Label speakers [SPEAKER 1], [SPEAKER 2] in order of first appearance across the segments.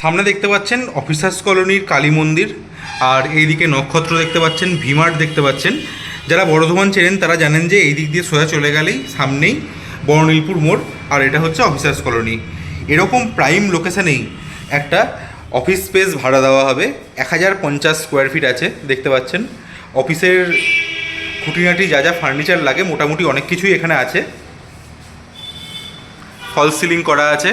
[SPEAKER 1] সামনে দেখতে পাচ্ছেন অফিসার্স কলোনির কালী মন্দির, আর এইদিকে নক্ষত্র দেখতে পাচ্ছেন ভিমার্ট দেখতে পাচ্ছেন। যারা বর্ধমান চেনেন, তারা জানেন যে এই দিক দিয়ে সোজা চলে গেলেই সামনেই বর্ণিলপুর মোড়, আর এটা হচ্ছে অফিসার্স কলোনি। এরকম প্রাইম লোকেশানেই একটা অফিস স্পেস ভাড়া দেওয়া হবে। এক হাজার পঞ্চাশ স্কোয়ার ফিট আছে, দেখতে পাচ্ছেন। অফিসের খুঁটিনাটি যা যা ফার্নিচার লাগে, মোটামুটি অনেক কিছুই এখানে আছে। ফল সিলিং করা আছে।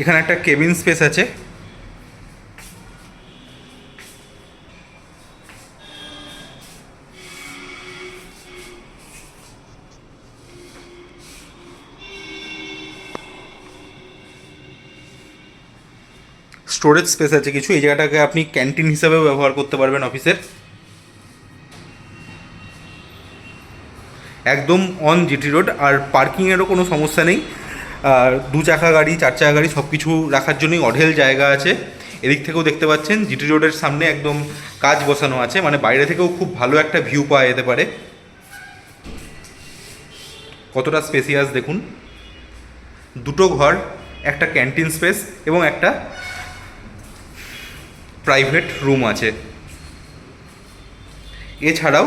[SPEAKER 1] এখানে একটা কেবিন স্পেস আছে। স্টোরেজ স্পেস আছে কিছু, এই জায়গাটাকে আপনি ক্যান্টিন হিসাবেও ব্যবহার করতে পারবেন অফিসের একদম অন জিটি রোড আর পার্কিংয়েরও কোনো সমস্যা নেই। দু চাকা গাড়ি, চার চাকা গাড়ি সব কিছু রাখার জন্যই অঢেল জায়গা আছে। এদিক থেকেও দেখতে পাচ্ছেন, জিটি রোডের সামনে একদম কাজ বসানো আছে। মানে বাইরে থেকেও খুব ভালো একটা ভিউ পাওয়া যেতে পারে। কতটা স্পেসিয়াস দেখুন। দুটো ঘর, একটা ক্যান্টিন স্পেস এবং একটা প্রাইভেট রুম আছে। এছাড়াও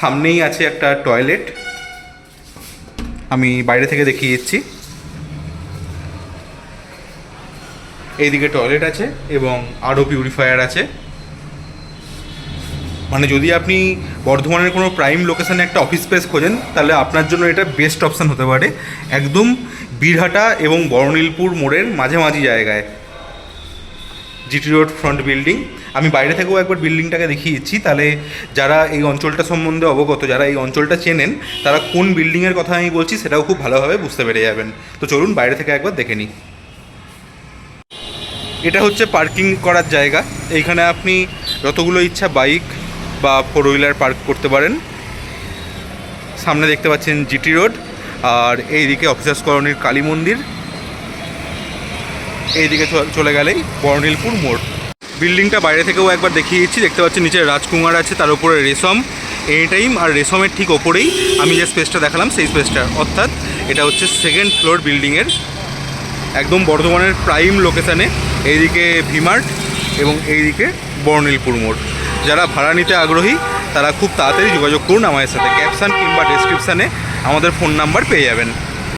[SPEAKER 1] সামনেই আছে একটা টয়লেট আমি বাইরে থেকে দেখিয়ে দিচ্ছি। এইদিকে টয়লেট আছে এবং আরও পিউরিফায়ার আছে। মানে যদি আপনি বর্ধমানের কোনো প্রাইম লোকেশানে একটা অফিস স্পেস খোঁজেন, তাহলে আপনার জন্য এটা বেস্ট অপশান হতে পারে। একদম বীরহাটা এবং বরনীলপুর মোড়ের মাঝামাঝি জায়গায়। জিটি রোড ফ্রন্ট বিল্ডিং আমি বাইরে থেকেও একবার বিল্ডিংটাকে দেখিয়ে দিচ্ছি তাহলে যারা এই অঞ্চলটা সম্বন্ধে অবগত, যারা এই অঞ্চলটা চেনেন, তারা কোন বিল্ডিংয়ের কথা আমি বলছি সেটাও খুব ভালোভাবে বুঝতে পেরে যাবেন। তো চলুন বাইরে থেকে একবার দেখে নিই। এটা হচ্ছে পার্কিং করার জায়গা। এইখানে আপনি যতগুলো ইচ্ছা বাইক বা ফোর হুইলার পার্ক করতে পারেন। সামনে দেখতে পাচ্ছেন জিটি রোড আর এইদিকে অফিসার্স কলোনির কালী মন্দির। এইদিকে চলে গেলেই বর্ণিলপুর মোড়। বিল্ডিংটা বাইরে থেকেও একবার দেখিয়ে দেখতে পাচ্ছি নিচে রাজকুমার আছে, তার উপরে রেশম এনি টাইম আর রেশমের ঠিক ওপরেই আমি যে স্পেসটা দেখালাম, সেই স্পেসটা অর্থাৎ এটা হচ্ছে সেকেন্ড ফ্লোর বিল্ডিংয়ের একদম বর্ধমানের প্রাইম লোকেশানে এইদিকে ভিমার্ট এবং এইদিকে বর্ণিলপুর মোড়। যারা ভাড়া নিতে আগ্রহী, তারা খুব তাড়াতাড়ি যোগাযোগ করুন আমাদের সাথে। ক্যাপশান কিংবা ডেসক্রিপশানে আমাদের ফোন নাম্বার পেয়ে যাবেন।